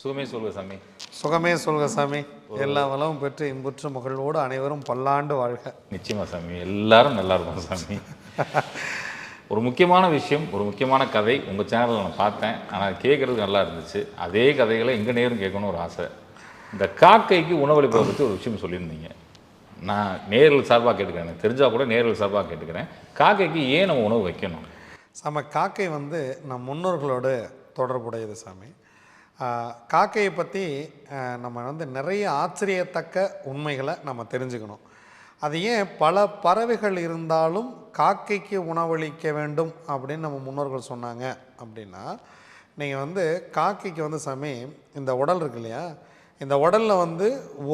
சுகமே சொல்லுங்க சாமி. சுகமே சொல்க சாமி. எல்லா வளமும் பெற்று இன்புற்று மகிழ்வோடு அனைவரும் பல்லாண்டு வாழ்க. நிச்சயமா சாமி. எல்லாரும் நல்லா இருக்கும் சாமி. ஒரு முக்கியமான விஷயம் ஒரு முக்கியமான கதை. உங்கள் சேனலில் நான் பார்த்தேன். ஆனால் கேட்குறதுக்கு நல்லா இருந்துச்சு. அதே கதைகளை எங்கே நேரும் கேட்கணும்னு ஒரு ஆசை. இந்த காக்கைக்கு உணவளிப்பதை பற்றி ஒரு விஷயம் சொல்லியிருந்தீங்க. நான் நேரில் சார்பாக கேட்டுக்கிறேன். தெரிஞ்சால் கூட நேரில் சார்பாக கேட்டுக்கிறேன். காக்கைக்கு ஏன் நம்ம உணவு வைக்கணும்? நம்ம காக்கை வந்து நம் முன்னோர்களோடு தொடர்புடையது சாமி. காக்கையை பற்றி நம்ம வந்து நிறைய ஆச்சரியத்தக்க உண்மைகளை நம்ம தெரிஞ்சுக்கணும். அது ஏன் பல பறவைகள் இருந்தாலும் காக்கைக்கு உணவளிக்க வேண்டும் அப்படின்னு நம்ம முன்னோர்கள் சொன்னாங்க அப்படின்னா நீங்கள் வந்து காக்கைக்கு வந்து சாமி இந்த உடல் இருக்கு இல்லையா? இந்த உடலில் வந்து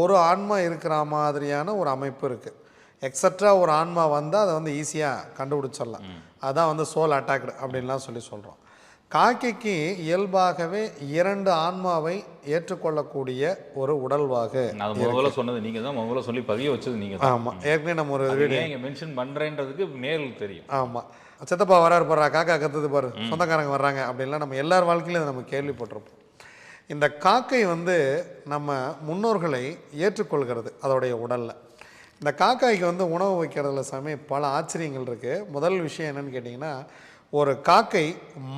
ஒரு ஆன்மா இருக்கிற மாதிரியான ஒரு அமைப்பு இருக்குது எக்ஸட்ரா ஒரு ஆன்மா வந்தால் அதை வந்து ஈஸியாக கண்டுபிடிச்சிடலாம். அதான் வந்து சோல் அட்டாக்டு அப்படின்லாம் சொல்லி சொல்கிறோம் காக்கைக்கு இயல்பாகவே இரண்டு ஆன்மாவை ஏற்றுக்கொள்ளக்கூடிய ஒரு உடல்வாகு அது முதல்ல சொன்னது நீங்கள் தான் முதல்ல சொல்லி பதிய வச்சது நீங்கள் ஆமாம் ஏற்கனவே நம்ம ஒரு ஏன் இங்கே மென்ஷன் பண்ணுறேன்றதுக்கு நேரில் தெரியும். ஆமாம் சித்தப்பா வராரு பாரு காக்கா கத்துது பாரு சொந்தக்காரங்க வர்றாங்க அப்படின்லாம் நம்ம எல்லார் வாழ்க்கையிலும் நம்ம கேள்விப்பட்டிருப்போம். இந்த காக்கை வந்து நம்ம முன்னோர்களை ஏற்றுக்கொள்கிறது அதோடைய உடலில். இந்த காக்காய்க்கு வந்து உணவு வைக்கிறதுல சாமி பல ஆச்சரியங்கள் இருக்குது முதல் விஷயம் என்னன்னு கேட்டிங்கன்னா ஒரு காக்கை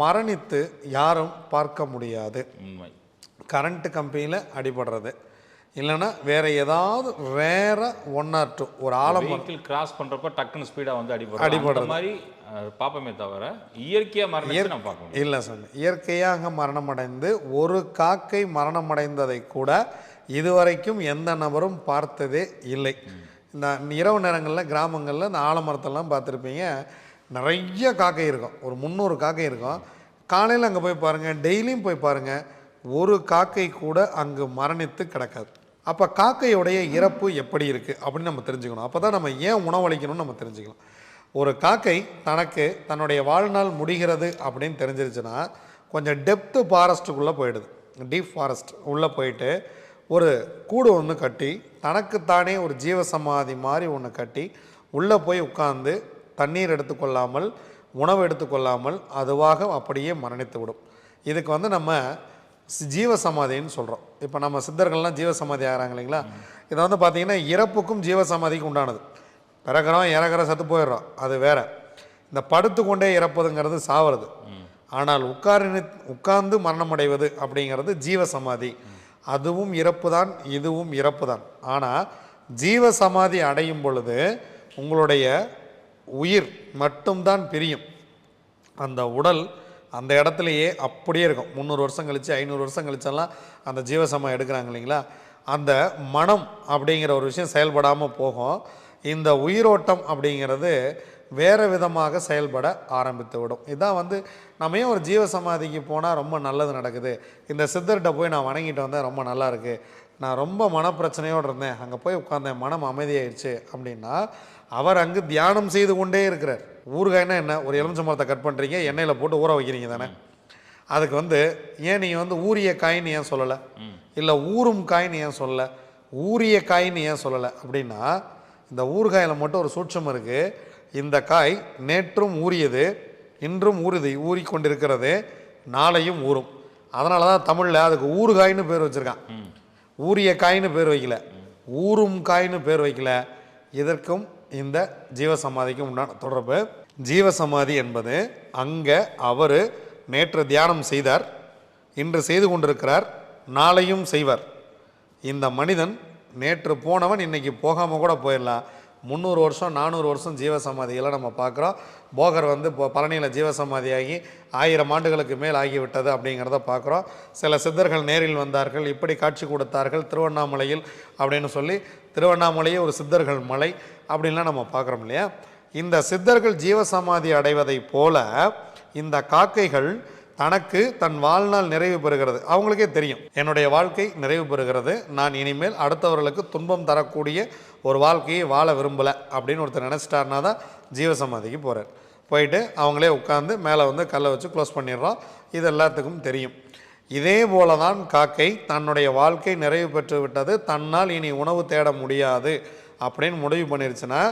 மரணித்து யாரும் பார்க்க முடியாது. உண்மை. கரண்ட்டு கம்பியில் அடிபடுறது. இல்லைன்னா வேற ஏதாவது வேற ஒன் ஆர் டூ ஒரு வெஹிக்கிள் கிராஸ் பண்றப்ப டக்குன்னு ஸ்பீடா வந்து அடிபடும் அடிபடுற மாதிரி அஹ், பாப்போமே தவிர இயற்கையா மரணத்தை நம்ம பார்க்க முடியும் இல்லை சாமி. இயற்கையாக மரணமடைந்து ஒரு காக்கை மரணமடைந்ததை கூட இதுவரைக்கும் எந்த நபரும் பார்த்ததே இல்லை. இந்த இரவு நேரங்களில் கிராமங்களில் இந்த ஆலமரத்தெல்லாம் பார்த்துருப்பீங்க. நிறைய காக்கை இருக்கும். ஒரு முந்நூறு காக்கை இருக்கும். காலையில் அங்கே போய் பாருங்கள் டெய்லியும் போய் பாருங்கள் ஒரு காக்கை கூட அங்கு மரணித்து கிடக்காது. அப்போ காக்கையுடைய இறப்பு எப்படி இருக்குது அப்படின்னு நம்ம தெரிஞ்சுக்கணும். அப்போ தான் நம்ம ஏன் உணவளிக்கணும்னு நம்ம தெரிஞ்சுக்கலாம். ஒரு காக்கை தனக்கு தன்னுடைய வாழ்நாள் முடிகிறது அப்படின்னு தெரிஞ்சிருச்சுன்னா கொஞ்சம் டெப்த்து ஃபாரஸ்ட்டுக்குள்ளே போயிடுது. டீப் ஃபாரஸ்ட் உள்ளே போயிட்டு ஒரு கூடு ஒன்று கட்டி தனக்குத்தானே ஒரு ஜீவசமாதி மாதிரி ஒன்று கட்டி உள்ளே போய் உட்காந்து தண்ணீர் எடுத்துக்கொள்ளாமல் உணவு எடுத்துக்கொள்ளாமல் அதுவாக அப்படியே மரணித்து விடும் இதுக்கு வந்து நம்ம ஜீவ ஜீவசமாதின்னு சொல்கிறோம் இப்போ நம்ம சித்தர்கள்லாம் ஜீவசமாதி ஆகிறாங்க இல்லைங்களா? இதை வந்து பார்த்திங்கன்னா இறப்புக்கும் ஜீவசமாதிக்கும் உண்டானது. பிறக்கிறோம் இறக்குறோம் சத்து போயிடுறோம். அது வேற. இந்த படுத்து கொண்டே இறப்பதுங்கிறது சாவறது. ஆனால் உட்கார்ந்து உட்கார்ந்து மரணமடைவது அப்படிங்கிறது ஜீவசமாதி. அதுவும் இறப்பு தான் இதுவும் இறப்பு தான் ஆனால் ஜீவசமாதி அடையும் பொழுது உங்களுடைய உயிர் மட்டும்தான் பிரியும். அந்த உடல் அந்த இடத்துலையே அப்படியே இருக்கும். முந்நூறு வருஷம் கழிச்சு ஐநூறு வருஷம் கழிச்செல்லாம் அந்த ஜீவசமம் எடுக்கிறாங்க இல்லைங்களா? அந்த மனம் அப்படிங்கிற ஒரு விஷயம் செயல்படாமல் போகும். இந்த உயிரோட்டம் அப்படிங்கிறது வேறு விதமாக செயல்பட ஆரம்பித்து விடும் இதான் வந்து நம்ம ஏன் ஒரு ஜீவசமாதிக்கு போனால் ரொம்ப நல்லது நடக்குது? இந்த சித்தர்கிட்ட போய் நான் வணங்கிட்டு வந்தேன் ரொம்ப நல்லா இருக்குது நான் ரொம்ப மனப்பிரச்சனையோடு இருந்தேன். அங்கே போய் உட்காந்தேன் மனம் அமைதியாயிடுச்சு அப்படின்னா அவர் அங்கு தியானம் செய்து கொண்டே இருக்கிறார். ஊறுகாய்னா என்ன ஒரு எலுமிச்சை மரத்தை கட் பண்ணுறீங்க எண்ணெயில் போட்டு ஊற வைக்கிறீங்க தானே? அதுக்கு வந்து ஏன் நீங்கள் வந்து ஊரிய காயின்னு ஏன் சொல்லலை? இல்லை ஊறும் காயின்னு ஏன் சொல்லலை? ஊரிய காயின்னு ஏன் சொல்லலை? அப்படின்னா இந்த ஊறுகாயில் மட்டும் ஒரு சூட்சம் இருக்குது இந்த காய் நேற்றும் ஊறியது இன்றும் ஊறுது ஊறிக்கொண்டிருக்கிறது நாளையும் ஊறும். அதனால தான் தமிழில் அதுக்கு ஊறுகாய்னு பேர் வச்சுருக்கான். ஊறிய காயின்னு பேர் வைக்கல. ஊறும் காயின்னு பேர் வைக்கல. இதற்கும் இந்த ஜீவசமாதிக்கும் உண்டான தொடர்பு. ஜீவசமாதி என்பது அங்கே அவர் நேற்று தியானம் செய்தார் இன்று செய்து கொண்டிருக்கிறார் நாளையும் செய்வார். இந்த மனிதன் நேற்று போனவன் இன்றைக்கி போகாமல் கூட போயிடலாம். முந்நூறு வருஷம் நானூறு வருஷம் ஜீவசமாதிகளை நம்ம பார்க்குறோம். போகர் வந்து இப்போ பழனியில் ஜீவசமாதியாகி ஆயிரம் ஆண்டுகளுக்கு மேல் ஆகிவிட்டது அப்படிங்கிறத பார்க்குறோம். சில சித்தர்கள் நேரில் வந்தார்கள் இப்படி காட்சி கொடுத்தார்கள் திருவண்ணாமலையில் அப்படின்னு சொல்லி திருவண்ணாமலையே ஒரு சித்தர்கள் மலை அப்படின்லாம் நம்ம பார்க்குறோம் இல்லையா? இந்த சித்தர்கள் ஜீவசமாதி அடைவதைப் போல இந்த காக்கைகள் தனக்கு தன் வாழ்நாள் நிறைவு பெறுகிறது. அவங்களுக்கே தெரியும். என்னுடைய வாழ்க்கை நிறைவு பெறுகிறது. நான் இனிமேல் அடுத்தவர்களுக்கு துன்பம் தரக்கூடிய ஒரு வாழ்க்கையை வாழ விரும்பலை அப்படின்னு ஒருத்தர் நினச்சிட்டாருனா தான் ஜீவசமாதிக்கு போகிறார் போயிட்டு அவங்களே உட்காந்து மேலே வந்து கல்லை வச்சு க்ளோஸ் பண்ணிடுறோம். இது எல்லாத்துக்கும் தெரியும். இதே போல தான் காக்கை தன்னுடைய வாழ்க்கை நிறைவு பெற்று விட்டது. தன்னால் இனி உணவு தேட முடியாது அப்படின்னு முடிவு பண்ணிருச்சுன்னா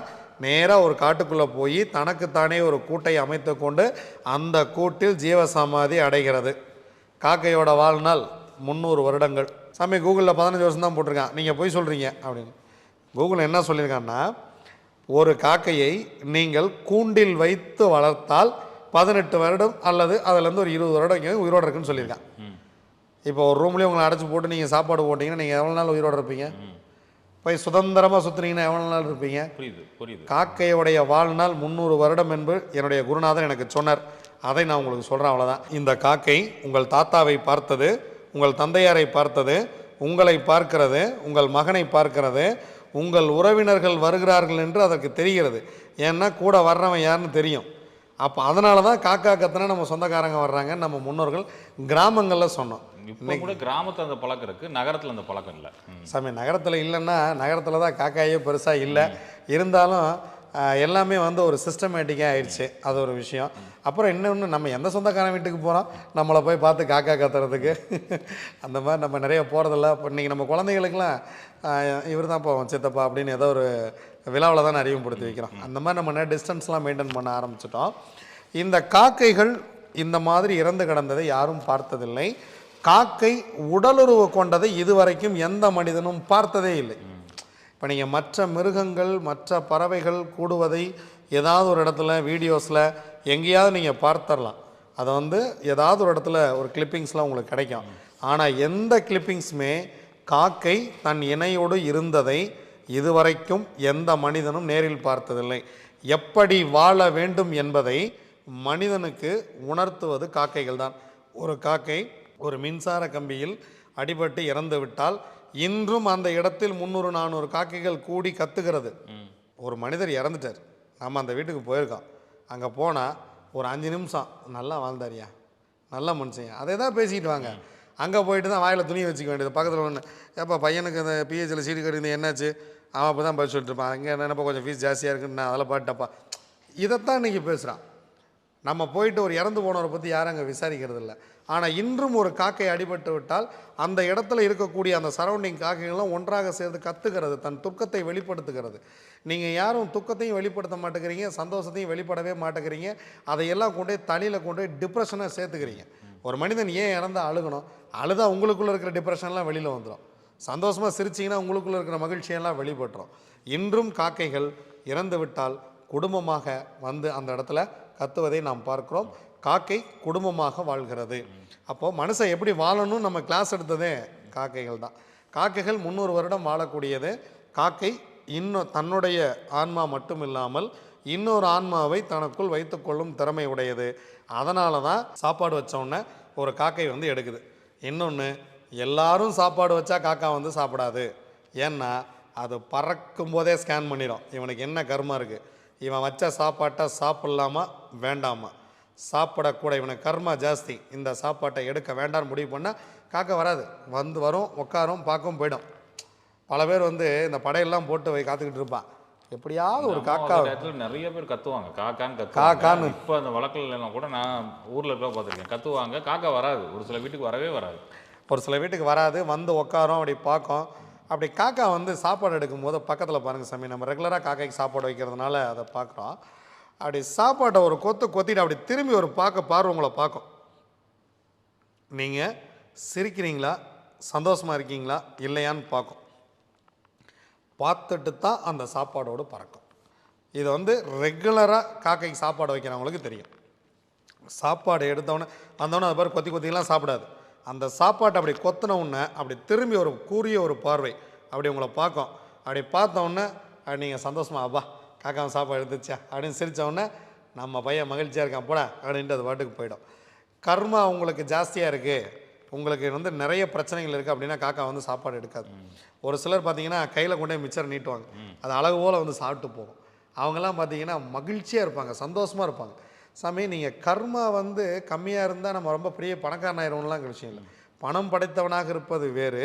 நேராக ஒரு காட்டுக்குள்ளே போய் தனக்குத்தானே ஒரு கூட்டை அமைத்து கொண்டு அந்த கூட்டில் ஜீவசமாதி அடைகிறது. காக்கையோட வாழ்நாள் முந்நூறு வருடங்கள். சாமி கூகுளில் பதினஞ்சு வருஷம் தான் போட்டிருக்கான். நீங்கள் போய் சொல்கிறீங்க அப்படின்னு. கூகுள் என்ன சொல்லியிருக்கான்னா ஒரு காக்கையை நீங்கள் கூண்டில் வைத்து வளர்த்தால் பதினெட்டு வருடம் அல்லது அதுலேருந்து ஒரு இருபது வருடம் உயிரோடு இருக்குன்னு சொல்லியிருக்கான். இப்போ ஒரு ரூம்லேயே உங்களை அடைச்சி போட்டு நீங்கள் சாப்பாடு போட்டிங்கன்னா நீங்கள் எவ்வளோ நாள் உயிரோடு இருப்பீங்க? போய் சுதந்திரமாக சுற்றுனீங்கன்னா எவ்வளோ நாள் இருப்பீங்க? புரியுது புரியுது. காக்கையுடைய வாழ்நாள் முந்நூறு வருடம் என்பது என்னுடைய குருநாதர் எனக்கு சொன்னார். அதை நான் உங்களுக்கு சொல்கிறேன் அவ்வளோதான் இந்த காக்கை உங்கள் தாத்தாவை பார்த்தது உங்கள் தந்தையாரை பார்த்தது உங்களை பார்க்கிறது உங்கள் மகனை பார்க்கிறது உங்கள் உறவினர்கள் வருகிறார்கள் என்று அதற்கு தெரிகிறது. ஏன்னா கூட வர்றவன் யாருன்னு தெரியும். அப்போ அதனால தான் காக்கா கத்துனா நம்ம சொந்தக்காரங்க வர்றாங்க. நம்ம முன்னோர்கள் கிராமங்களில் சொன்னோம். இப்போ கூட கிராமத்துல அந்த பழக்கம் இருக்கு நகரத்துல அந்த பழக்கம் இல்லை. சாமி நகரத்தில் இல்லைன்னா நகரத்தில் தான் காக்காயே பெருசாக இல்லை. இருந்தாலும் எல்லாமே வந்து ஒரு சிஸ்டமேட்டிக்காக ஆயிடுச்சு. அது ஒரு விஷயம். அப்புறம் இன்னொன்று நம்ம எந்த சொந்தக்காரன் வீட்டுக்கு போகிறோம் நம்மளை போய் பார்த்து காக்கா கத்துறதுக்கு. அந்த மாதிரி நம்ம நிறைய போகிறதில்ல இப்போ இன்றைக்கி நம்ம குழந்தைகளுக்கெல்லாம் இவர் தான் போவோம் சித்தப்பா அப்படின்னு ஏதோ ஒரு விழாவில் தான் அறிமுகப்படுத்தி வைக்கிறோம். அந்த மாதிரி நம்ம நிறைய டிஸ்டன்ஸ்லாம் மெயின்டைன் பண்ண ஆரம்பிச்சிட்டோம். இந்த காக்கைகள் இந்த மாதிரி இறந்து கிடந்ததை யாரும் பார்த்ததில்லை. காக்கை உடலுறவு கொண்டதை இதுவரைக்கும் எந்த மனிதனும் பார்த்ததே இல்லை. இப்போ நீங்கள் மற்ற மிருகங்கள் மற்ற பறவைகள் கூடுவதை ஏதாவது ஒரு இடத்துல வீடியோஸில் எங்கேயாவது நீங்கள் பார்த்தரலாம் அதை வந்து ஏதாவது ஒரு இடத்துல ஒரு கிளிப்பிங்ஸ்லாம் உங்களுக்கு கிடைக்கும். ஆனால் எந்த கிளிப்பிங்ஸுமே காக்கை தன் இணையோடு இருந்ததை இதுவரைக்கும் எந்த மனிதனும் நேரில் பார்த்ததில்லை. எப்படி வாழ வேண்டும் என்பதை மனிதனுக்கு உணர்த்துவது காக்கைகள் தான் ஒரு காக்கை ஒரு மின்சார கம்பியில் அடிபட்டு இறந்து விட்டால் இன்றும் அந்த இடத்தில் முந்நூறு நானூறு காக்கைகள் கூடி கத்துகிறது. ஒரு மனிதர் இறந்துட்டார். நம்ம அந்த வீட்டுக்கு போயிருக்கோம். அங்கே போனால் ஒரு அஞ்சு நிமிஷம் நல்லா வாழ்ந்தாரியா நல்ல மனுஷன் அதே தான் பேசிக்கிட்டு வாங்க அங்கே போயிட்டு தான் வாயில் துணி வச்சுக்க வேண்டியது. பக்கத்தில் ஒன்று ஏப்பா பையனுக்கு இந்த பிஹெச்சில் சீட்டு கட்டி என்னாச்சு? அவன் அப்போ தான் பதில் இருப்பான். அங்கே என்னப்பா கொஞ்சம் ஃபீஸ் ஜாஸ்தியாக இருக்குன்னு நான் அதில் பாட்டப்பா இதைத்தான் இன்றைக்கி பேசுகிறான் நம்ம போயிட்டு ஒரு இறந்து போனவரை பற்றி யாரும் அங்கே விசாரிக்கிறது இல்லை. ஆனால் இன்றும் ஒரு காக்கை அடிபட்டு விட்டால் அந்த இடத்துல இருக்கக்கூடிய அந்த சரௌண்டிங் காக்கைகளும் ஒன்றாக சேர்ந்து கத்துகிறது தன் துக்கத்தை வெளிப்படுத்துகிறது. நீங்கள் யாரும் துக்கத்தையும் வெளிப்படுத்த மாட்டேங்கிறீங்க சந்தோஷத்தையும் வெளிப்படவே மாட்டேங்கிறீங்க. அதையெல்லாம் கொண்டு போய் தலையில் கொண்டு போய் டிப்ரெஷனை சேர்த்துக்கிறீங்க. ஒரு மனிதன் ஏன் இறந்தால் அழுகணும்? அழுதா உங்களுக்குள்ளே இருக்கிற டிப்ரெஷன்லாம் வெளியில் வந்துடும் சந்தோஷமாக சிரிச்சிங்கன்னா உங்களுக்குள்ளே இருக்கிற மகிழ்ச்சியெல்லாம் வெளிப்பட்டுரும். இன்றும் காக்கைகள் இறந்து விட்டால் குடும்பமாக வந்து அந்த இடத்துல கத்துவதை நாம் பார்க்கிறோம். காக்கை குடும்பமாக வாழ்கிறது. அப்போது மனுஷன் எப்படி வாழணும் நம்ம கிளாஸ் எடுத்ததே காக்கைகள் தான். காக்கைகள் முந்நூறு வருடம் வாழக்கூடியது. காக்கை இன்னும் தன்னுடைய ஆன்மா மட்டும் இல்லாமல் இன்னொரு ஆன்மாவை தனக்குள் வைத்துக்கொள்ளும் திறமை உடையது. அதனால தான் சாப்பாடு வச்சோடனே ஒரு காக்கை வந்து எடுக்குது. இன்னொன்று எல்லாரும் சாப்பாடு வச்சா காக்கா வந்து சாப்பிடாது. ஏன்னா அது பறக்கும் போதே ஸ்கேன் பண்ணிடும். இவனுக்கு என்ன கர்மா இருக்குது இவன் வச்ச சாப்பாட்டை சாப்பிட்லாமா? வேண்டாமா? சாப்பிடக்கூட இவனுக்கு கர்மா ஜாஸ்தி. இந்த சாப்பாட்டை எடுக்க வேண்டாம்னு முடிவு பண்ணால் காக்கா வராது. வந்து வரும் உட்காரும் பார்க்கும் போயிடும். பல பேர் வந்து இந்த படையெல்லாம் போட்டு வை காத்துக்கிட்டு இருப்பான். எப்படியாவது ஒரு காக்கா இடத்துல நிறைய பேர் கத்துவாங்க. காக்கான்னு காக்கான்னு. இப்போ அந்த வழக்கில் கூட நான் ஊர்ல போய் பார்த்துருக்கேன். கத்துவாங்க காக்கா வராது. ஒரு சில வீட்டுக்கு வரவே வராது. ஒரு சில வீட்டுக்கு வராது. வந்து உட்காரும் அப்படி பார்க்கும். அப்படி காக்கா வந்து சாப்பாடு எடுக்கும்போது பக்கத்தில் பாருங்கள் சாமி. நம்ம ரெகுலராக காக்காய்க்கு சாப்பாடு வைக்கிறதுனால அதை பார்க்குறோம். அப்படி சாப்பாட்டை ஒரு கொத்து கொத்திட்டு அப்படி திரும்பி ஒரு பார்க்க பார்வை உங்களை பார்க்கும். நீங்கள் சிரிக்கிறீங்களா? சந்தோஷமாக இருக்கீங்களா? இல்லையான்னு பார்க்கும். பார்த்துட்டு தான் அந்த சாப்பாடோடு பறக்கும். இது வந்து ரெகுலராக காக்கைக்கு சாப்பாடு வைக்கிறவங்களுக்கு தெரியும். சாப்பாடு எடுத்தவொடனே வந்தவொடனே அது பாரு கொத்தி கொத்திலாம் சாப்பிடாது. அந்த சாப்பாட்டை அப்படி கொத்தினவுடனே அப்படி திரும்பி ஒரு கூறிய ஒரு பார்வை அப்படி உங்களை பார்க்கும். அப்படி பார்த்த அப்படி நீங்கள் சந்தோஷமா அப்பா காக்கா சாப்பாடு எடுத்துச்சா அப்படின்னு சிரித்தவுடனே நம்ம பையன் மகிழ்ச்சியாக இருக்கான் போட அப்படின்ட்டு அது பாட்டுக்கு போயிடும். கர்மா உங்களுக்கு ஜாஸ்தியாக இருக்குது உங்களுக்கு வந்து நிறைய பிரச்சனைகள் இருக்குது அப்படின்னா காக்கா வந்து சாப்பாடு எடுக்காது. ஒரு சிலர் பார்த்தீங்கன்னா கையில் கொண்டே மிச்சர் நீட்டுவாங்க. அது அழகு போல் வந்து சாப்பிட்டு போகும். அவங்கெல்லாம் பார்த்தீங்கன்னா மகிழ்ச்சியாக இருப்பாங்க சந்தோஷமாக இருப்பாங்க. சாமி நீங்கள் கர்மா வந்து கம்மியாக இருந்தால் நம்ம ரொம்ப பெரிய பணக்காரனாயிருவோம்லாம் விஷயம் இல்லை. பணம் படைத்தவனாக இருப்பது வேறு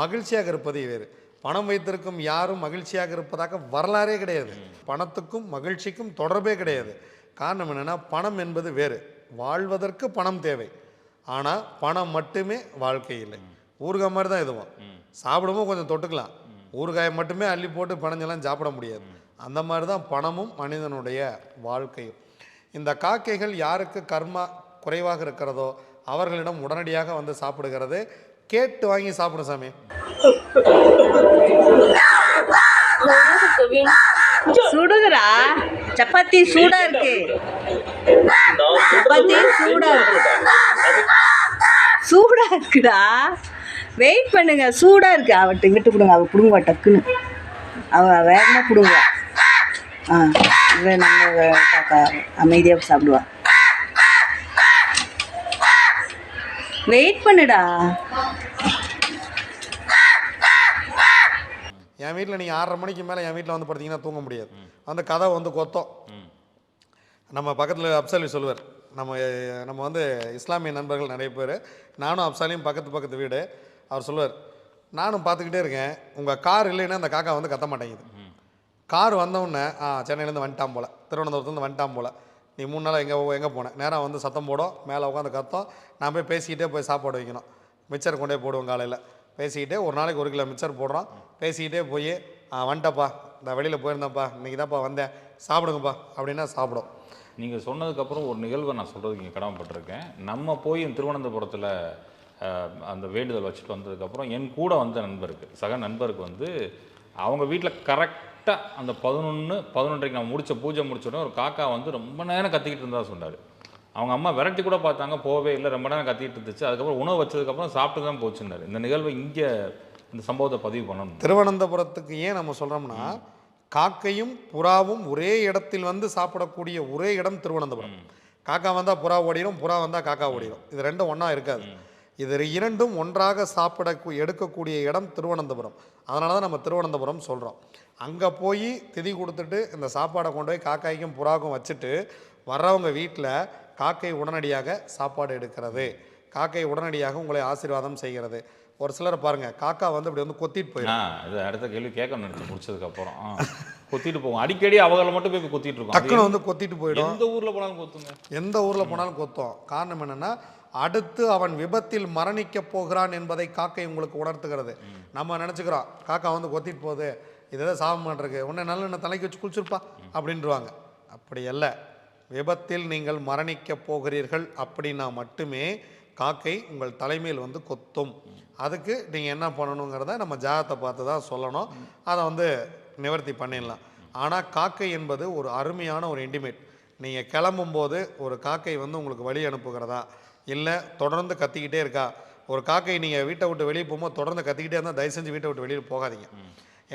மகிழ்ச்சியாக இருப்பது வேறு. பணம் வைத்திருக்கும் யாரும் மகிழ்ச்சியாக இருப்பதாக வரலாறே கிடையாது. பணத்துக்கும் மகிழ்ச்சிக்கும் தொடர்பே கிடையாது. காரணம் என்னென்னா பணம் என்பது வேறு. வாழ்வதற்கு பணம் தேவை. ஆனால் பணம் மட்டுமே வாழ்க்கை இல்லை ஊறுகாய் மாதிரி தான் இதுவும். சாப்பிடும்போது கொஞ்சம் தொட்டுக்கலாம். ஊறுகாயை மட்டுமே அள்ளி போட்டு பணஞ்செல்லாம் சாப்பிட முடியாது. அந்த மாதிரி தான் பணமும் மனிதனுடைய வாழ்க்கையும். இந்த காக்கைகள் யாருக்கு கர்மா குறைவாக இருக்கிறதோ அவர்களிடம் உடனடியாக வந்து சாப்பிடுகிறது. கேட்டு வாங்கி சாப்பிடும் சாமி. சுடுகிறா? சப்பாத்தி சூடா இருக்கு. சப்பாத்தி சூடா இருக்கு. சூடா இருக்குடா. வெயிட் பண்ணுங்க சூடா இருக்கு. அவட்ட இங்கிட்டு கொடுங்க அவ பிடுங்குவா டக்குன்னு. அவ வேகமா பிடுங்குவா. ஆ இவ நம்ம காக்கா அமைதியாக சாப்பிடுவா. வெயிட் பண்ணுடா. என் வீட்டில் நீங்கள் ஆறரை மணிக்கு மேலே என் வீட்டில் வந்து படுத்தீங்கன்னா தூங்க முடியாது. அந்த கதை வந்து கொத்தம். நம்ம பக்கத்தில் அப்சாலி சொல்லுவார். நம்ம நம்ம வந்து இஸ்லாமிய நண்பர்கள் நிறைய பேர். நானும் அப்சாலியும் பக்கத்து பக்கத்து வீடு. அவர் சொல்லுவார் நானும் பார்த்துக்கிட்டே இருக்கேன். உங்கள் கார் இல்லைன்னா அந்த காக்கா வந்து கத்த மாட்டேங்குது. கார் வந்தவுடனே ஆ சென்னையிலேருந்து வந்துட்டான் போல. திருவனந்தபுரத்துலேருந்து வந்துட்டான் போல. நீ மூணு நாள் எங்கே எங்கே போனேன் நேராக வந்து சத்தம் போடும். மேலே உட்காந்து கத்தம். நான் போய் பேசிக்கிட்டே போய் சாப்பாடு வைக்கணும். மிச்சர் கொண்டே போடுவோம் காலையில். பேசிக்கிட்டே ஒரு நாளைக்கு ஒரு கிலோ மிச்சர் போடுறான். பேசிக்கிட்டே போய் வந்துட்டப்பா இந்த வெளியில் போயிருந்தேன்ப்பா. இன்றைக்கி தான்ப்பா வந்தேன். சாப்பிடுங்கப்பா. அப்படின்னா சாப்பிடும். நீங்கள் சொன்னதுக்கப்புறம் ஒரு நிகழ்வை நான் சொல்கிறதுக்கு இங்கே கடமைப்பட்டிருக்கேன். நம்ம போய் திருவனந்தபுரத்தில் அந்த வேண்டுதல் வச்சுட்டு வந்ததுக்கப்புறம் என் கூட வந்த நண்பருக்கு சக நண்பருக்கு வந்து அவங்க வீட்டில் கரெக்டாக அந்த பதினொன்று பதினொன்றைக்கு நான் முடித்த பூஜை முடிச்சோடனே ஒரு காக்கா வந்து ரொம்ப நேரம் கத்திக்கிட்டு இருந்தா சொன்னார். அவங்க அம்மா விரட்டி கூட பார்த்தாங்க போவே இல்லை ரொம்ப நேரம் கத்திக்கிட்டு இருந்துச்சு. அதுக்கப்புறம் உணவு வச்சதுக்கப்புறம் சாப்பிட்டு தான் போச்சுன்னாரு. இந்த நிகழ்வை இங்கே இந்த சம்பவத்தை பதிவு பண்ணணும். திருவனந்தபுரத்துக்கு ஏன் நம்ம சொல்கிறோம்னா காக்கையும் புறாவும் ஒரே இடத்தில் வந்து சாப்பிடக்கூடிய ஒரே இடம் திருவனந்தபுரம். காக்கா வந்தால் புறா ஓடிடும் புறா வந்தால் காக்கா ஓடிடும் இது ரெண்டும் ஒன்றா இருக்காது. இது இரண்டும் ஒன்றாக சாப்பிட எடுக்கக்கூடிய இடம் திருவனந்தபுரம். அதனால தான் நம்ம திருவனந்தபுரம் சொல்கிறோம் அங்கே போய் திதி கொடுத்துட்டு இந்த சாப்பாடை கொண்டு போய் காக்காய்க்கும் புறாவுக்கும் வச்சுட்டு வர்றவங்க வீட்டில் காக்கை உடனடியாக சாப்பாடு எடுக்கிறது. காக்கை உடனடியாக உங்களை ஆசீர்வாதம் செய்கிறது. ஒரு சிலரை பாருங்க காக்கா வந்து இப்படி வந்து கொத்திட்டு போயிடும் இது அடுத்த கேள்வி கேட்கணும்னு நினைச்சேன் முடிச்சதுக்கப்புறம் ஆ கொத்திட்டு போகும் அடிக்கடி அவங்கள மட்டும் போய் கொத்திட்டு இருக்கோம். அது டக்குன்னு வந்து கொத்திட்டு போயிடும். எந்த ஊரில் போனாலும் கொத்துங்க. எந்த ஊரில் போனாலும் கொத்தும். காரணம் என்னன்னா அடுத்து அவன் விபத்தில் மரணிக்க போகிறான் என்பதை காக்கை உங்களுக்கு உணர்த்துகிறது. நம்ம நினச்சிக்கிறோம் காக்கா வந்து கொத்திட்டு போகுது. இதை சாபம் பண்ணுறதுக்கு உன்னை நல்ல தலைக்கு வச்சு குளிச்சிருப்பா அப்படின்ட்டுருவாங்க அப்படி அல்ல. விபத்தில் நீங்கள் மரணிக்கப் போகிறீர்கள் அப்படின்னா மட்டுமே காக்கை உங்கள் தலைமையில் வந்து கொத்தும். அதுக்கு நீங்கள் என்ன பண்ணணுங்கிறத நம்ம ஜாதத்தை பார்த்து தான் சொல்லணும். அதை வந்து நிவர்த்தி பண்ணிடலாம். ஆனால் காக்கை என்பது ஒரு அருமையான ஒரு இன்டிமேட் நீங்கள் கிளம்பும்போது ஒரு காக்கை வந்து உங்களுக்கு வழி அனுப்புகிறதா? இல்லை தொடர்ந்து கத்திக்கிட்டே இருக்கா? ஒரு காக்கை நீங்கள் வீட்டை விட்டு வெளியே போகும்போது தொடர்ந்து கத்திக்கிட்டே இருந்தால் தயவு செஞ்சு வீட்டை விட்டு வெளியில் போகாதீங்க.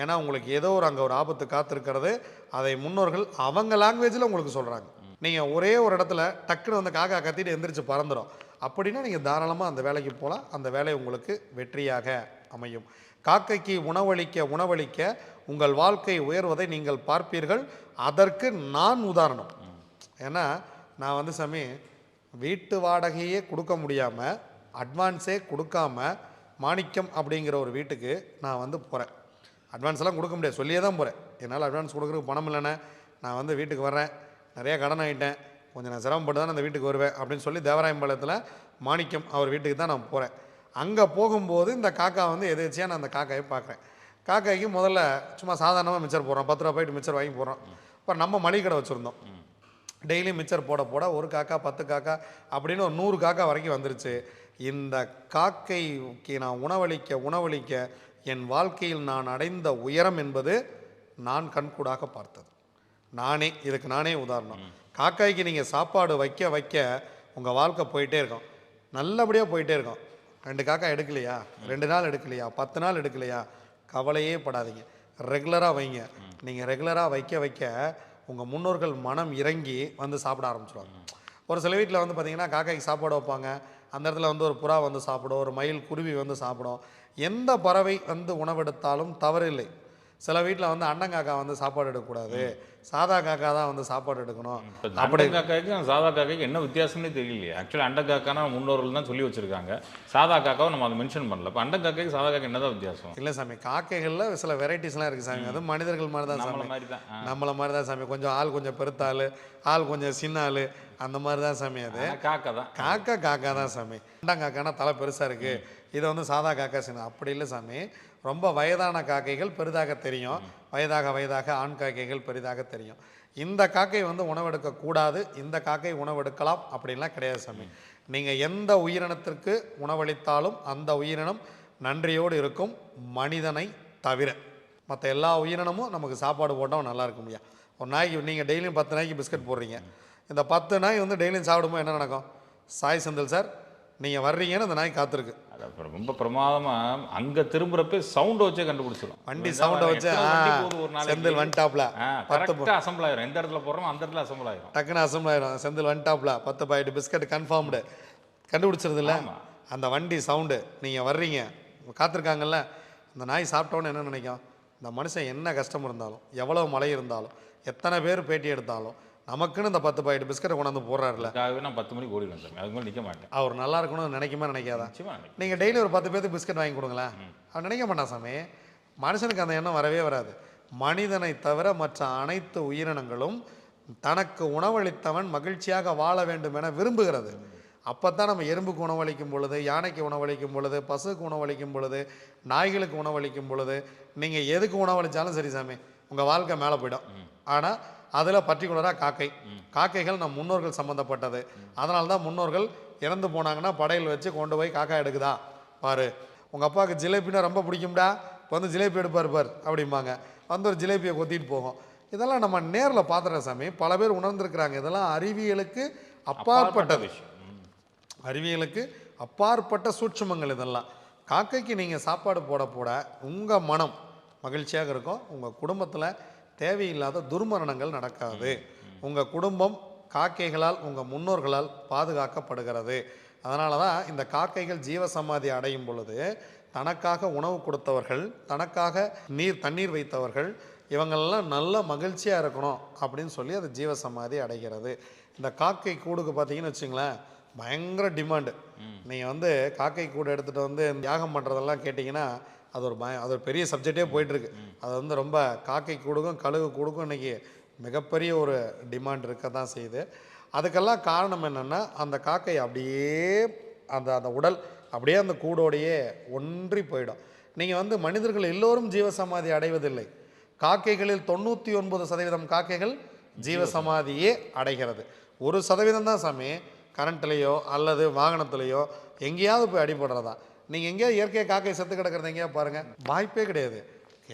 ஏன்னா உங்களுக்கு ஏதோ ஒரு அங்கே ஒரு ஆபத்து காத்திருக்கிறது. அதை முன்னோர்கள் அவங்க லாங்குவேஜில் உங்களுக்கு சொல்கிறாங்க நீங்கள் ஒரே ஒரு இடத்துல டக்குன்னு வந்து காக்கா கத்திட்டு எந்திரிச்சு பறந்துடும் அப்படின்னா நீங்கள் தாராளமாக அந்த வேலைக்கு போகலாம் அந்த வேலை உங்களுக்கு வெற்றியாக அமையும். காக்கைக்கு உணவளிக்க உணவளிக்க உங்கள் வாழ்க்கை உயர்வதை நீங்கள் பார்ப்பீர்கள். அதற்கு நான் உதாரணம். ஏன்னா நான் வந்து சாமி வீட்டு வாடகையே கொடுக்க முடியாமல் அட்வான்ஸே கொடுக்காம மாணிக்கம் அப்படிங்கிற ஒரு வீட்டுக்கு நான் வந்து போகிறேன் அட்வான்ஸ் எல்லாம் கொடுக்க முடியாது. சொல்லியே தான் போகிறேன் என்னால் அட்வான்ஸ் கொடுக்குறதுக்கு பணம் இல்லைண்ணே. நான் வந்து வீட்டுக்கு வரேன் நிறைய கடன் ஆகிட்டேன் கொஞ்சம் நான் சிரமப்பட்டு தான் அந்த வீட்டுக்கு வருவேன் அப்படின்னு சொல்லி தேவராயம்பாளையத்தில் மாணிக்கம் அவர் வீட்டுக்கு தான் நான் போகிறேன் அங்கே போகும்போது இந்த காக்கா வந்து எதேச்சியாக நான் அந்த காக்காயை பார்க்குறேன் காக்காய்க்கு முதல்ல சும்மா சாதாரணமாக மிச்சர் போடுறோம். பத்து ரூபா போயிட்டு மிச்சர் வாங்கி போடுறோம். இப்போ நம்ம மளிகை கடை வச்சுருந்தோம். டெய்லி மிச்சர் போட போட ஒரு காக்கா பத்து காக்கா அப்படின்னு ஒரு நூறு காக்கா வரைக்கும் வந்துருச்சு. இந்த காக்கைக்கு நான் உணவளிக்க உணவளிக்க என் வாழ்க்கையில் நான் அடைந்த உயரம் என்பது நான் கண்கூடாக பார்த்தது. நானே இதுக்கு நானே உதாரணம். காக்காய்க்கு நீங்கள் சாப்பாடு வைக்க வைக்க உங்கள் வாழ்க்கை போயிட்டே இருக்கும். நல்லபடியாக போயிட்டே இருக்கும். ரெண்டு காக்கா எடுக்கலையா? ரெண்டு நாள் எடுக்கலையா? பத்து நாள் எடுக்கலையா? கவலையே படாதீங்க. ரெகுலராக வைங்க. நீங்கள் ரெகுலராக வைக்க வைக்க உங்கள் முன்னோர்கள் மனம் இறங்கி வந்து சாப்பிட ஆரம்பிச்சிடுவாங்க ஒரு சில வீட்டில் வந்து பார்த்தீங்கன்னா காக்காய்க்கு சாப்பாடு வைப்பாங்க. அந்த இடத்துல வந்து ஒரு புறா வந்து சாப்பிடும். ஒரு மயில் குருவி வந்து சாப்பிடும். எந்த பறவை வந்து உணவெடுத்தாலும் தவறில்லை. சில வீட்டில் வந்து அண்ணங்காக்கா வந்து சாப்பாடு எடுக்கக்கூடாது. சாதா காக்கா தான் வந்து சாப்பாடு எடுக்கணும். இப்போ அண்டை காக்காய்க்கும் சாதா காக்காய்க்கு என்ன வித்தியாசம்னே தெரியலையே. ஆக்சுவலி அண்டை காக்கானா முன்னோர்கள் தான் சொல்லி வச்சிருக்காங்க. சாதா காக்காவை நம்ம அதை மென்ஷன் பண்ணல. இப்போ அண்டை காக்காய்க்கு சாதா காக்கா என்னதான் வித்தியாசம்? இல்லை சாமி காக்கைகளில் சில வெரைட்டிஸ்லாம் இருக்குது சாமி. அது மனிதர்கள் மாதிரி தான் நம்மள சாமி. மாதிரி தான். நம்மளை மாதிரி தான் சாமி. கொஞ்சம் ஆள் கொஞ்சம் பெருத்த ஆள் கொஞ்சம் சின்ன ஆள் அந்த மாதிரி தான் சாமி அது. காக்கா தான் காக்கா காக்கா தான் சாமி காக்கானா தலை பெருசாக இருக்குது இதை வந்து சாதா காக்கா சின்ன அப்படி இல்லை சாமி. ரொம்ப வயதான காக்கைகள் பெரிதாக தெரியும். வயதாக வயதாக ஆண் காக்கைகள் பெரிதாக தெரியும். இந்த காக்கை வந்து உணவெடுக்கக்கூடாது இந்த காக்கை உணவெடுக்கலாம் அப்படின்லாம் கிடையாது சாமி. நீங்கள் எந்த உயிரினத்திற்கு உணவளித்தாலும் அந்த உயிரினம் நன்றியோடு இருக்கும். மனிதனை தவிர மற்ற எல்லா உயிரினமும் நமக்கு சாப்பாடு போட்டால் நல்லா இருக்கும் முடியா ஒரு நாய்க்கு நீங்கள் டெய்லியும் பத்து நாய்க்கு பிஸ்கட் போடுறீங்க. இந்த பத்து நாய் வந்து டெய்லியும் சாப்பிடும்போது என்ன நடக்கும்? சாய் செந்தில் சார் நீங்கள் வர்றீங்கன்னு அந்த நாய் காத்திருக்கு. ரொம்ப பிரமாதமாக அங்கே திரும்புறப்ப சவுண்ட் வச்சே கண்டுபிடிச்சிடும் வண்டி சவுண்டை வச்சு ஆ, செந்தில் வந்துட்டாப்ல பத்து கரெக்டாக அசம்பிள் ஆயிரும். எந்த இடத்துல போடுறோமோ அந்த இடத்துல அசம்பிள் ஆயிரும். டக்குன்னு அசம்பிள் ஆயிரும். செந்தில் வந்துட்டாப்ல பத்து பாக்கெட் பிஸ்கட் கன்ஃபார்ம்டு கண்டுபிடிச்சிருது இல்ல? அந்த வண்டி சவுண்டு நீங்கள் வர்றீங்க காத்திருக்காங்கல்ல அந்த நாய் சாப்பிட்டோன்னு என்ன நினைக்கும்? இந்த மனுஷன் என்ன கஷ்டம் இருந்தாலும் எவ்வளோ மழை இருந்தாலும் எத்தனை பேர் பேட்டி எடுத்தாலும் நமக்குன்னு இந்த பத்து பாக்கெட் பிஸ்கட்டை கொண்டாந்து போடுறாருல. நான் பத்து மணிக்கு ஓடிடுவேன் சாமி அதுக்கு மேலே நிற்க மாட்டேன். அவர் நல்லா இருக்கணும்னு நினைக்குமா நினைக்காதா? நீங்கள் டெய்லி ஒரு பத்து பேருக்கு பிஸ்கட் வாங்கி கொடுங்களேன். அவன் நினைக்க மாட்டான் சாமி. மனுஷனுக்கு அந்த எண்ணம் வரவே வராது. மனிதனை தவிர மற்ற அனைத்து உயிரினங்களும் தனக்கு உணவளித்தவன் மகிழ்ச்சியாக வாழ வேண்டும் என விரும்புகிறது. அப்போ தான் நம்ம எறும்புக்கு உணவளிக்கும் பொழுது யானைக்கு உணவளிக்கும் பொழுது பசுக்கு உணவளிக்கும் பொழுது நாய்களுக்கு உணவளிக்கும் பொழுது நீங்கள் எதுக்கு உணவளித்தாலும் சரி சாமி உங்கள் வாழ்க்கை மேலே போயிடும். ஆனால் அதில் பர்டிகுலராக காக்கை. காக்கைகள் நம் முன்னோர்கள் சம்மந்தப்பட்டது அதனால தான் முன்னோர்கள் இறந்து போனாங்கன்னா படையல் வச்சு கொண்டு போய் காக்கா எடுக்குதா? பாரு உங்கள் அப்பாவுக்கு ஜிலேபினா ரொம்ப பிடிக்கும்டா. இப்போ வந்து ஜிலேபி எடுப்பார் பார் அப்படிம்பாங்க. வந்து ஒரு ஜிலேபியை கொத்திட்டு போகும். இதெல்லாம் நம்ம நேரில் பார்த்துற சாமி. பல பேர் உணர்ந்திருக்கிறாங்க. இதெல்லாம் அறிவியலுக்கு அப்பாற்பட்டது விஷயம். அறிவியலுக்கு அப்பாற்பட்ட சூட்சுமங்கள் இதெல்லாம். காக்கைக்கு நீங்கள் சாப்பாடு போட போட உங்கள் மனம் மகிழ்ச்சியாக இருக்கும். உங்கள் குடும்பத்தில் தேவையில்லாத துர்மரணங்கள் நடக்காது. உங்கள் குடும்பம் காக்கைகளால் உங்கள் முன்னோர்களால் பாதுகாக்கப்படுகிறது. அதனால தான் இந்த காக்கைகள் ஜீவசமாதி அடையும் பொழுது தனக்காக உணவு கொடுத்தவர்கள் தனக்காக நீர் தண்ணீர் வைத்தவர்கள் இவங்களெல்லாம் நல்ல மகிழ்ச்சியாக இருக்கணும் அப்படின்னு சொல்லி அது ஜீவசமாதி அடைகிறது. இந்த காக்கை கூடுக்கு பார்த்தீங்கன்னு வச்சுங்களேன் பயங்கர டிமாண்டு. நீங்கள் வந்து காக்கை கூடு எடுத்துகிட்டு வந்து தியாகம் பண்ணுறதெல்லாம் கேட்டிங்கன்னா அது ஒரு பய அது ஒரு பெரிய சப்ஜெக்டே போயிட்டுருக்கு. அது வந்து ரொம்ப காக்கை கூடுக்கும் கழுகு கூடுக்கும். இன்றைக்கி மிகப்பெரிய ஒரு டிமாண்ட் இருக்க தான் செய்யுது. அதுக்கெல்லாம் காரணம் என்னென்னா அந்த காக்கை அப்படியே அந்த அந்த உடல் அப்படியே அந்த கூடோடையே ஒன்றி போயிடும். நீங்கள் வந்து மனிதர்கள் எல்லோரும் ஜீவசமாதி அடைவதில்லை. காக்கைகளில் தொண்ணூற்றி ஒன்பது சதவீதம் காக்கைகள் ஜீவசமாதியே அடைகிறது. ஒரு சதவீதம் தான் சாமி. கரண்ட்லேயோ அல்லது வாகனத்துலேயோ எங்கேயாவது போய் அடிபடுறதா. நீங்கள் எங்கேயாவது இயற்கையாக காக்கை செத்து கிடக்கிறத எங்கேயாவது பாருங்கள் வாய்ப்பே கிடையாது.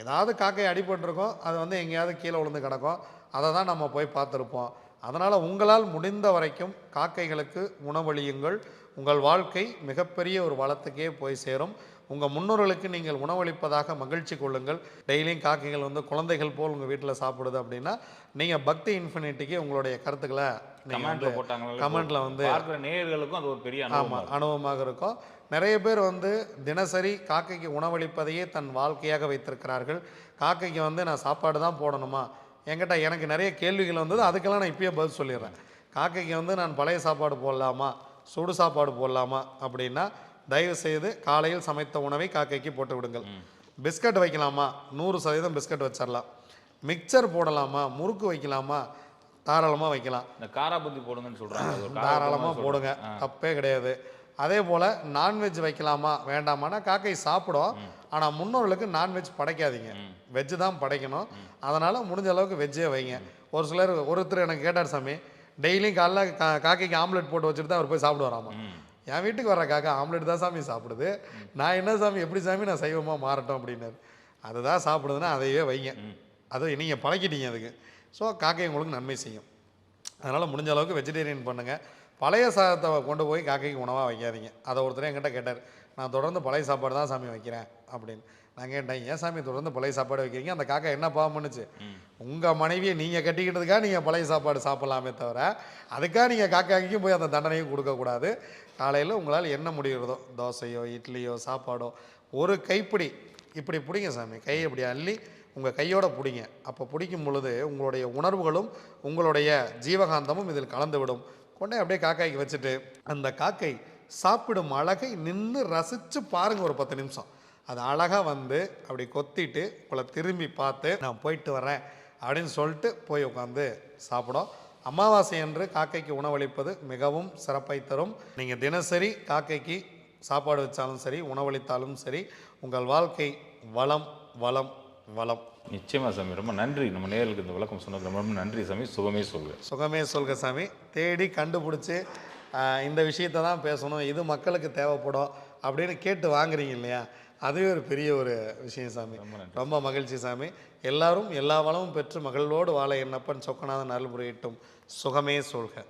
ஏதாவது காக்கை அடிபட்டிருக்கோம் அது வந்து எங்கேயாவது கீழே விழுந்து கிடக்கும். அதை தான் நம்ம போய் பார்த்துருப்போம். அதனால் உங்களால் முடிந்த வரைக்கும் காக்கைகளுக்கு உணவளியுங்கள். உங்கள் வாழ்க்கை மிகப்பெரிய ஒரு வளத்துக்கே போய் சேரும். உங்கள் முன்னோர்களுக்கு நீங்கள் உணவளிப்பதாக மகிழ்ச்சி கொள்ளுங்கள். டெய்லியும் காக்கைகள் வந்து குழந்தைகள் போல் உங்கள் வீட்டில் சாப்பிடுது அப்படின்னா நீங்கள் பக்தி இன்ஃபினிட்டிக்கு உங்களுடைய கருத்துக்களை கமெண்ட்ல வந்து போட்டாங்களா கமெண்ட்ல வந்து நேயர்களுக்கும் அது ஒரு பெரிய ஆமாம் அனுபவமாக இருக்கும். நிறைய பேர் வந்து தினசரி காக்கைக்கு உணவளிப்பதையே தன் வாழ்க்கையாக வைத்திருக்கிறார்கள். காக்கைக்கு வந்து நான் சாப்பாடு தான் போடணுமா? என்கிட்ட எனக்கு நிறைய கேள்விகள் வந்தது அதுக்கெல்லாம் நான் இப்பயே பதில் சொல்லிடுறேன். காக்கைக்கு வந்து நான் பழைய சாப்பாடு போடலாமா? சுடு சாப்பாடு போடலாமா? அப்படின்னா தயவு செய்து காலையில் சமைத்த உணவை காக்கைக்கு போட்டு விடுங்கள். பிஸ்கட் வைக்கலாமா? நூறு சதவீதம் பிஸ்கட் வச்சிடலாம் மிக்சர் போடலாமா? முறுக்கு வைக்கலாமா? தாராளமாக வைக்கலாம். இந்த காரா புத்தி போடுங்கன்னு காரா தாராளமாக போடுங்க. தப்பே கிடையாது. அதே போல் நான்வெஜ் வைக்கலாமா வேண்டாமான்னா காக்கை சாப்பிடும். ஆனால் முன்னோர்களுக்கு நான்வெஜ் படைக்காதீங்க. வெஜ்ஜு தான் படைக்கணும். அதனால் முடிஞ்ச அளவுக்கு வெஜ்ஜே வைங்க. ஒரு சிலர் ஒருத்தர் எனக்கு கேட்டார் சாமி டெய்லியும் காலைல கா காக்கைக்கு ஆம்லெட் போட்டு வச்சுட்டு தான் அவர் போய் சாப்பிடுவாராமா? என் வீட்டுக்கு வர காக்கா ஆம்லெட் தான் சாமி சாப்பிடுது. நான் என்ன சாமி எப்படி சாமி நான் சைவமாக மாறட்டும் அப்படின்னாரு. அதுதான் சாப்பிடுதுன்னா அதையே வைங்க. அது நீங்கள் பழக்கிட்டீங்க அதுக்கு. ஸோ காக்கை உங்களுக்கு நன்மை செய்யும். அதனால் முடிஞ்ச அளவுக்கு வெஜிடேரியன் பண்ணுங்கள் பழைய சாதத்தை கொண்டு போய் காக்கைக்கு உணவாக வைக்காதீங்க. அதை ஒருத்தர் என்கிட்ட கேட்டார் நான் தொடர்ந்து பழைய சாப்பாடு தான் சாமி வைக்கிறேன் அப்படின்னு. நான் கேட்டேன் ஏன் சாமி தொடர்ந்து பழைய சாப்பாடு வைக்கிறீங்க? அந்த காக்கா என்ன பாவம் பண்ணுச்சு? உங்கள் மனைவியை நீங்கள் கட்டிக்கிட்டதுக்காக நீங்கள் பழைய சாப்பாடு சாப்பிட்லாமே தவிர அதுக்காக நீங்கள் காக்காய்க்கும் போய் அந்த தண்டனையும் கொடுக்கக்கூடாது காலையில் உங்களால் என்ன முடிகிறதோ தோசையோ இட்லியோ சாப்பாடோ ஒரு கைப்பிடி. இப்படி பிடிங்க சாமி கையை இப்படி அள்ளி உங்கள் கையோட பிடிங்க. அப்போ பிடிக்கும் பொழுது உங்களுடைய உணர்வுகளும் உங்களுடைய ஜீவகாந்தமும் இதில் கலந்துவிடும். உடனே அப்படியே காக்காய்க்கு வச்சுட்டு அந்த காக்கை சாப்பிடும் அழகை நின்று ரசித்து பாருங்கள் ஒரு பத்து நிமிஷம். அது அழகாக வந்து அப்படி கொத்திட்டு உங்களை திரும்பி பார்த்து நான் போயிட்டு வரேன் அப்படின்னு சொல்லிட்டு போய் உட்காந்து சாப்பிடும். அமாவாசை அன்று காக்கைக்கு உணவளிப்பது மிகவும் சிறப்பை தரும். நீங்கள் தினசரி காக்கைக்கு சாப்பாடு வச்சாலும் சரி உணவளித்தாலும் சரி உங்கள் வாழ்க்கை வளம் வளம் வளம். நிச்சயமா சாமி ரொம்ப நன்றி. நம்ம நேயர்களுக்கு இந்த விளக்கம் சொன்னது ரொம்ப ரொம்ப நன்றி சாமி. சுகமே சொல்க. சுகமே சொல்க சாமி. தேடி கண்டுபிடிச்சி இந்த விஷயத்தை தான் பேசணும். இது மக்களுக்கு தேவைப்படும் அப்படின்னு கேட்டு வாங்குறீங்க இல்லையா? அதுவே ஒரு பெரிய ஒரு விஷயம் சாமி. ரொம்ப மகிழ்ச்சி சாமி. எல்லாரும் எல்லா வளமும் பெற்று மகிழ்வோடு வாழ என்னப்பன் சொக்கநாதன் அருள்புரியட்டும். சுகமே சொல்க.